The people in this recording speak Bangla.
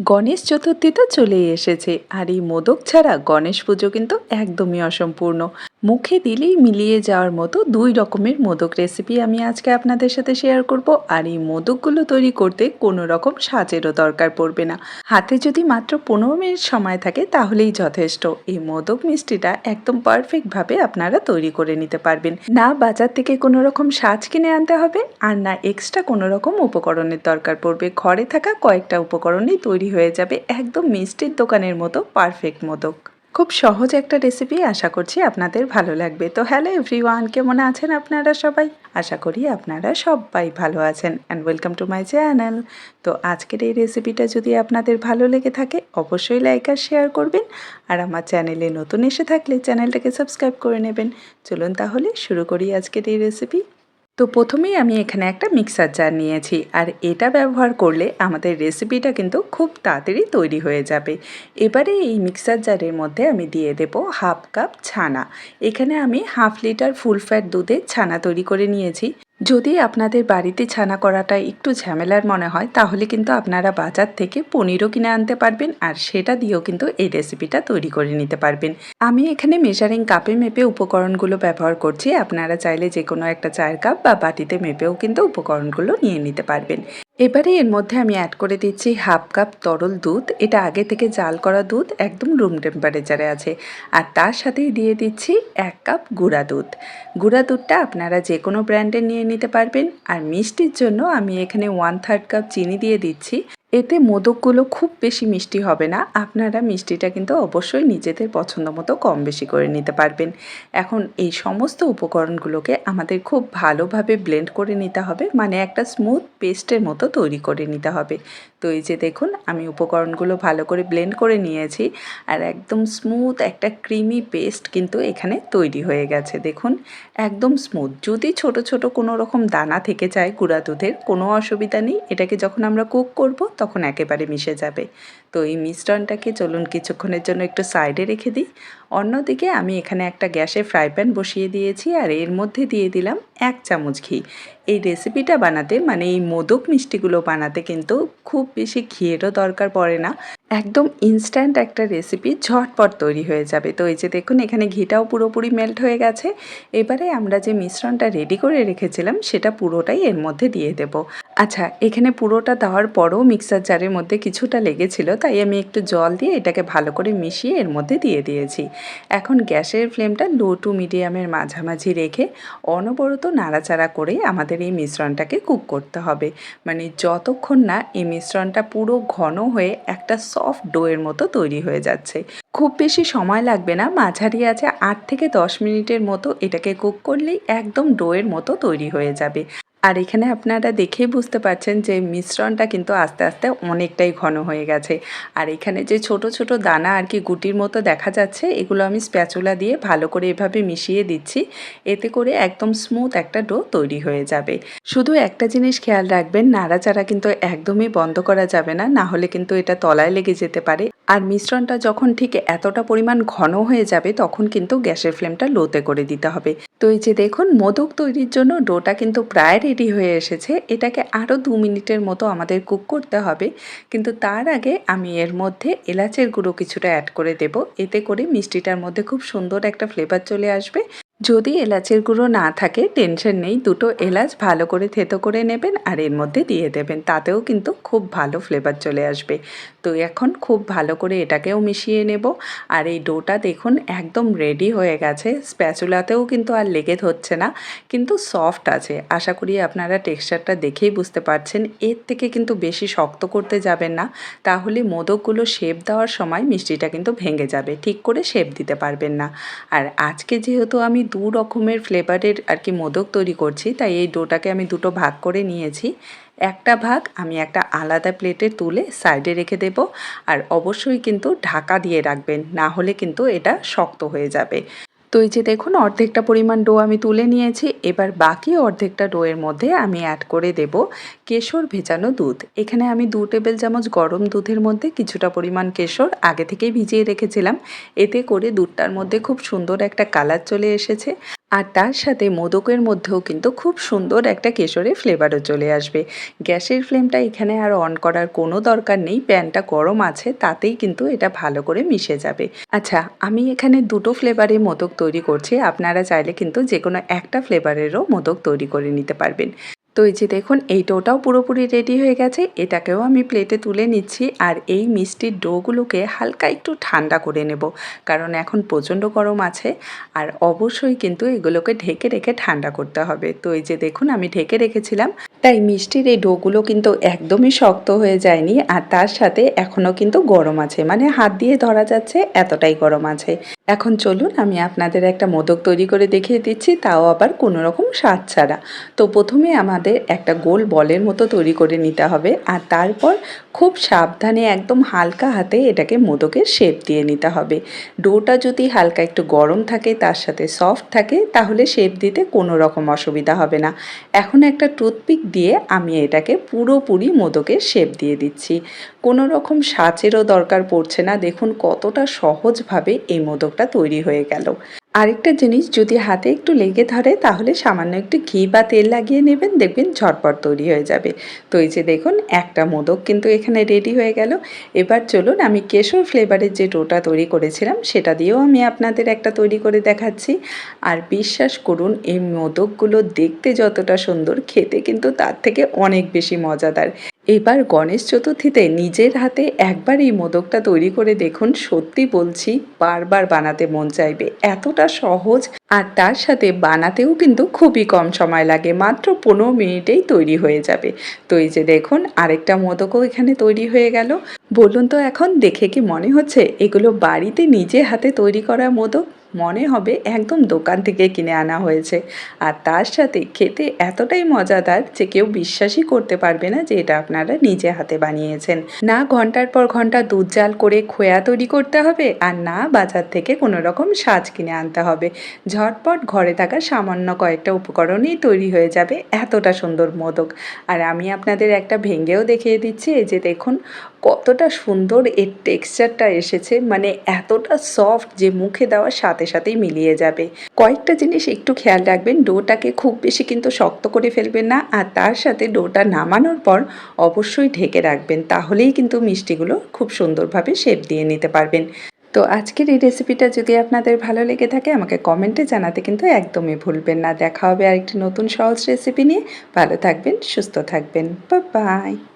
গণেশ চতুর্থী তো চলেই এসেছে। আর এই মোদক ছাড়া গণেশ পুজো কিন্তু একদমই অসম্পূর্ণ। মুখে দিলেই মিলিয়ে যাওয়ার মতো দুই রকমের মোদক রেসিপি আমি আজকে আপনাদের সাথে শেয়ার করব। আর এই মোদকগুলো তৈরি করতে কোনো রকম সাজেরও দরকার পড়বে না। হাতে যদি মাত্র পনেরো মিনিট সময় থাকে তাহলেই যথেষ্ট। এই মোদক মিষ্টিটা একদম পারফেক্টভাবে আপনারা তৈরি করে নিতে পারবেন। না বাজার থেকে কোনো রকম সাজ কিনে আনতে হবে, আর না এক্সট্রা কোনো রকম উপকরণের দরকার পড়বে। ঘরে থাকা কয়েকটা উপকরণেই তৈরি হয়ে যাবে। একদম মিষ্টির দোকানের মতো পারফেক্ট মোদক। খুব সহজ একটা রেসিপি আশা করছি আপনাদের ভালো লাগবে। তো হ্যালো এভরিওয়ান কেমন আছেন আপনারা সবাই? আশা করি আপনারা সবাই ভালো আছেন and welcome to my channel তো আজকের এই রেসিপিটা যদি আপনাদের ভালো লেগে থাকে, অবশ্যই লাইক আর শেয়ার করবেন। আর আমার চ্যানেলে নতুন এসে থাকলে চ্যানেলটাকে সাবস্ক্রাইব করে নেবেন। চলুন তাহলে শুরু করি আজকের এই রেসিপি তো প্রথমেই আমি এখানে একটা মিক্সার জার নিয়েছি, আর এটা ব্যবহার করলে আমাদের রেসিপিটা কিন্তু খুব তাড়াতাড়ি তৈরি হয়ে যাবে। এবারে এই মিক্সার জারের মধ্যে আমি দিয়ে দেব হাফ কাপ ছানা। এখানে আমি হাফ লিটার ফুল ফ্যাট দুধের ছানা তৈরি করে নিয়েছি। যদি আপনাদের বাড়িতে ছানা করাটা একটু ঝামেলার মনে হয়, তাহলে কিন্তু আপনারা বাজার থেকে পনিরও কিনে আনতে পারবেন আর সেটা দিয়েও কিন্তু এই রেসিপিটা তৈরি করে নিতে পারবেন। আমি এখানে মেজারিং কাপে মেপে উপকরণগুলো ব্যবহার করছি। আপনারা চাইলে যে কোনো একটা চায়ের কাপ বা বাটিতে মেপেও কিন্তু উপকরণগুলো নিয়ে নিতে পারবেন। এবারে এর মধ্যে আমি অ্যাড করে দিচ্ছি হাফ কাপ তরল দুধ। এটা আগে থেকে জাল করা দুধ, একদম রুম টেম্পারেচারে আছে। আর তার সাথেই দিয়ে দিচ্ছি এক কাপ গুঁড়া দুধ। গুঁড়া দুধটা আপনারা যে কোনো ব্র্যান্ডের নিয়ে নিতে পারবেন। আর মিষ্টির জন্য আমি এখানে ওয়ান থার্ড কাপ চিনি দিয়ে দিচ্ছি। এতে মোদকগুলো খুব বেশি মিষ্টি হবে না। আপনারা মিষ্টিটা কিন্তু অবশ্যই নিজেদের পছন্দ মতো কম বেশি করে নিতে পারবেন। এখন এই সমস্ত উপকরণগুলোকে আমাদের খুব ভালোভাবে ব্লেন্ড করে নিতে হবে। মানে একটা স্মুথ পেস্টের মতো তৈরি করে নিতে হবে। তো এই যে দেখুন, আমি উপকরণগুলো ভালো করে ব্লেন্ড করে নিয়েছি আর একদম স্মুথ একটা ক্রিমি পেস্ট কিন্তু এখানে তৈরি হয়ে গেছে। দেখুন, একদম স্মুথ যদি ছোট ছোট কোনো রকম দানা থেকে যায় গুঁড়া দুধের, কোনো অসুবিধা নেই। এটাকে যখন আমরা কুক করব তখন একেবারে মিশে যাবে। তো এই মিশ্রণটাকে চলুন কিছুক্ষণের জন্য একটু সাইডে রেখে দিই। অন্যদিকে আমি এখানে একটা গ্যাসে ফ্রাই প্যান বসিয়ে দিয়েছি আর এর মধ্যে দিয়ে দিলাম এক চামচ ঘি। এই রেসিপিটা বানাতে মানে এই মোদক মিষ্টিগুলো বানাতে কিন্তু খুব বেশি ঘিয়েরও দরকার পড়ে না। একদম ইনস্ট্যান্ট একটা রেসিপি, ঝটপট তৈরি হয়ে যাবে। তো এই যে দেখুন, এখানে ঘিটাও পুরোপুরি মেল্ট হয়ে গেছে। এবারে আমরা যে মিশ্রণটা রেডি করে রেখেছিলাম, সেটা পুরোটাই এর মধ্যে দিয়ে দেব। আচ্ছা এখানে পুরোটা দেওয়ার পরও মিক্সার জারের মধ্যে কিছুটা লেগেছিল, তাই আমি একটু জল দিয়ে এটাকে ভালো করে মিশিয়ে এর মধ্যে দিয়ে দিয়েছি। এখন গ্যাসের ফ্লেমটা লো টু মিডিয়ামের মাঝামাঝি রেখে অনবরত নাড়াচাড়া করে আমাদের এই মিশ্রণটাকে কুক করতে হবে। মানে যতক্ষণ না এই মিশ্রণটা পুরো ঘন হয়ে একটা সফট ডোয়ের মতো তৈরি হয়ে যাচ্ছে। খুব বেশি সময় লাগবে না, মাঝারি আছে আট থেকে দশ মিনিটের মতো এটাকে কুক করলেই একদম ডোয়ের মতো তৈরি হয়ে যাবে। আর এখানে আপনারা দেখেই বুঝতে পারছেন যে মিশ্রণটা কিন্তু আস্তে আস্তে অনেকটাই ঘন হয়ে গেছে। আর এখানে যে ছোট ছোট দানা আর কি গুটির মতো দেখা যাচ্ছে, এগুলো আমি স্প্যাচুলা দিয়ে ভালো করে এভাবে মিশিয়ে দিচ্ছি। এতে করে একদম স্মুথ একটা ডো তৈরি হয়ে যাবে। শুধু একটা জিনিস খেয়াল রাখবেন, নাড়াচাড়া কিন্তু একদমই বন্ধ করা যাবে না না হলে কিন্তু এটা তলায় লেগে যেতে পারে। আর মিশ্রণটা যখন ঠিক এতটা পরিমাণ ঘন হয়ে যাবে, তখন কিন্তু গ্যাসের ফ্লেমটা লোতে করে দিতে হবে। তো এই যে দেখুন, মোদক তৈরির জন্য ডোটা কিন্তু প্রায় রেডি হয়ে এসেছে। এটাকে আরও দু মিনিটের মতো আমাদের কুক করতে হবে। কিন্তু তার আগে আমি এর মধ্যে এলাচের গুঁড়ো কিছুটা অ্যাড করে দেব। এতে করে মিষ্টিটার মধ্যে খুব সুন্দর একটা ফ্লেভার চলে আসবে। যদি এলাচের গুঁড়ো না থাকে, টেনশন নেই, দুটো এলাচ ভালো করে থেতো করে নেবেন আর এর মধ্যে দিয়ে দেবেন। তাতেও কিন্তু খুব ভালো ফ্লেভার চলে আসবে। তো এখন খুব ভালো করে এটাকেও মিশিয়ে নেব। আর এই ডোটা দেখুন একদম রেডি হয়ে গেছে। স্প্যাচুলাতেও কিন্তু আর লেগে ধরছে না, কিন্তু সফট আছে। আশা করি আপনারা টেক্সচারটা দেখেই বুঝতে পারছেন। এর থেকে কিন্তু বেশি শক্ত করতে যাবেন না। তাহলে মোদকগুলো শেপ দেওয়ার সময় মিষ্টিটা কিন্তু ভেঙে যাবে। ঠিক করে শেপ দিতে পারবেন না। আর আজকে যেহেতু আমি দু রকমের ফ্লেভারের আর কি মোদক তৈরি করছি, তাই এই ডোটাকে আমি দুটো ভাগ করে নিয়েছি। একটা ভাগ আমি একটা আলাদা প্লেটে তুলে সাইডে রেখে দেব আর অবশ্যই কিন্তু ঢাকা দিয়ে রাখবেন, না হলে কিন্তু এটা শক্ত হয়ে যাবে। তো এই যে দেখুন, অর্ধেকটা পরিমাণ ডো আমি তুলে নিয়েছি, এবার বাকি অর্ধেকটা ডোয়ের মধ্যে আমি অ্যাড করে দেব কেশর ভেজানো দুধ। এখানে আমি দু টেবিল চামচ গরম দুধের মধ্যে কিছুটা পরিমাণ কেশর আগে থেকেই ভিজিয়ে রেখেছিলাম। এতে করে দুধটার মধ্যে খুব সুন্দর একটা কালার চলে এসেছে। আর তার সাথে মোদকের মধ্যেও কিন্তু খুব সুন্দর একটা কেশরের ফ্লেভারও চলে আসবে। গ্যাসের ফ্লেমটা এখানে আর অন করার কোনো দরকার নেই। প্যানটা গরম আছে, তাতেই কিন্তু এটা ভালো করে মিশে যাবে। আচ্ছা আমি এখানে দুটো ফ্লেভারে মোদক তৈরি করছি। আপনারা চাইলে কিন্তু যে কোনো একটা ফ্লেভারেরও মোদক তৈরি করে নিতে পারবেন। তো এই যে দেখুন, এই ডোটাও পুরোপুরি রেডি হয়ে গেছে। এটাকেও আমি প্লেটে তুলে নিচ্ছি আর এই মিষ্টির ডোগুলোকে হালকা একটু ঠান্ডা করে নেব, কারণ এখন প্রচণ্ড গরম আছে আর অবশ্যই কিন্তু এগুলোকে ঢেকে রেখে ঠান্ডা করতে হবে। তো এই যে দেখুন, আমি ঢেকে রেখেছিলাম। তাই মিষ্টির এই ডোগুলো কিন্তু একদমই শক্ত হয়ে যায়নি আর তার সাথে এখনও কিন্তু গরম আছে মানে হাত দিয়ে ধরা যাচ্ছে, এতটাই গরম আছে। এখন চলুন আমি আপনাদের একটা মোদক তৈরি করে দেখিয়ে দিচ্ছি, তাও আবার কোনো রকম স্বাদ ছাড়া। তো প্রথমে আমাদের একটা গোল বলের মতো তৈরি করে নিতে হবে আর তারপর খুব সাবধানে একদম হালকা হাতে এটাকে মোদকের শেপ দিয়ে নিতে হবে। ডোটা যদি হালকা একটু গরম থাকে, তার সাথে সফট থাকে, তাহলে শেপ দিতে কোনো রকম অসুবিধা হবে না। এখন একটা টুথপিক দিয়ে আমি এটাকে পুরোপুরি মোদকের শেপ দিয়ে দিচ্ছি। কোনো রকম সাচেরও দরকার পড়ছে না। দেখুন কতটা সহজভাবে এই মোদকটা তৈরি হয়ে গেল। আরেকটা জিনিস, যদি হাতে একটু লেগে ধরে, তাহলে সামান্য একটু ঘি বা তেল লাগিয়ে নেবেন, দেখবেন ঝটপট তৈরি হয়ে যাবে। তো এই যে দেখুন, একটা মোদক কিন্তু এখানে রেডি হয়ে গেল। এবার চলুন, আমি কেশর ফ্লেভারের যে ডোটা তৈরি করেছিলাম, সেটা দিয়েও আমি আপনাদের একটা তৈরি করে দেখাচ্ছি। আর বিশ্বাস করুন, এই মোদকগুলো দেখতে যতটা সুন্দর, খেতে কিন্তু তার থেকে অনেক বেশি মজাদার। এবার গণেশ চতুর্থীতে নিজের হাতে একবার এই মোদকটা তৈরি করে দেখুন, সত্যি বলছি, বারবার বানাতে মন চাইবে। এতটা সহজ আর তার সাথে বানাতেও কিন্তু খুবই কম সময় লাগে, মাত্র পনেরো মিনিটেই তৈরি হয়ে যাবে। তো এই যে দেখুন, আরেকটা মোদকও এখানে তৈরি হয়ে গেল। বলুন তো এখন দেখে কি মনে হচ্ছে, এগুলো বাড়িতে নিজে হাতে তৈরি করা মোদক? মনে হবে একদম দোকান থেকে কিনে আনা হয়েছে। আর তার সাথে খেতে এতটাই মজাদার যে কেউ বিশ্বাসই করতে পারবে না যে এটা আপনারা নিজে হাতে বানিয়েছেন। না ঘণ্টার পর ঘণ্টা দুধ জাল করে খোয়া তৈরি করতে হবে আর না বাজার থেকে কোনো রকম সাজ কিনে আনতে হবে। ঝটপট ঘরে থাকা সামান্য কয়েকটা উপকরণেই তৈরি হয়ে যাবে এতটা সুন্দর মোদক। আর আমি আপনাদের একটা ভেঙেও দেখিয়ে দিচ্ছি যে দেখুন কতটা সুন্দর এর টেক্সচারটা এসেছে। মানে এতটা সফট যে মুখে দেওয়ার সাথে সাথেই মিলিয়ে যাবে। কয়েকটা জিনিস একটু খেয়াল রাখবেন, ডোটাকে খুব বেশি কিন্তু শক্ত করে ফেলবেন না আর তার সাথে ডোটা নামানোর পর অবশ্যই ঢেকে রাখবেন, তাহলেই কিন্তু মিষ্টিগুলো খুব সুন্দরভাবে শেপ দিয়ে নিতে পারবেন। তো আজকের এই রেসিপিটা যদি আপনাদের ভালো লেগে থাকে, আমাকে কমেন্টে জানাতে কিন্তু একদমই ভুলবেন না। দেখা হবে আরেকটি নতুন সহজ রেসিপি নিয়ে। ভালো থাকবেন, সুস্থ থাকবেন। বা বাই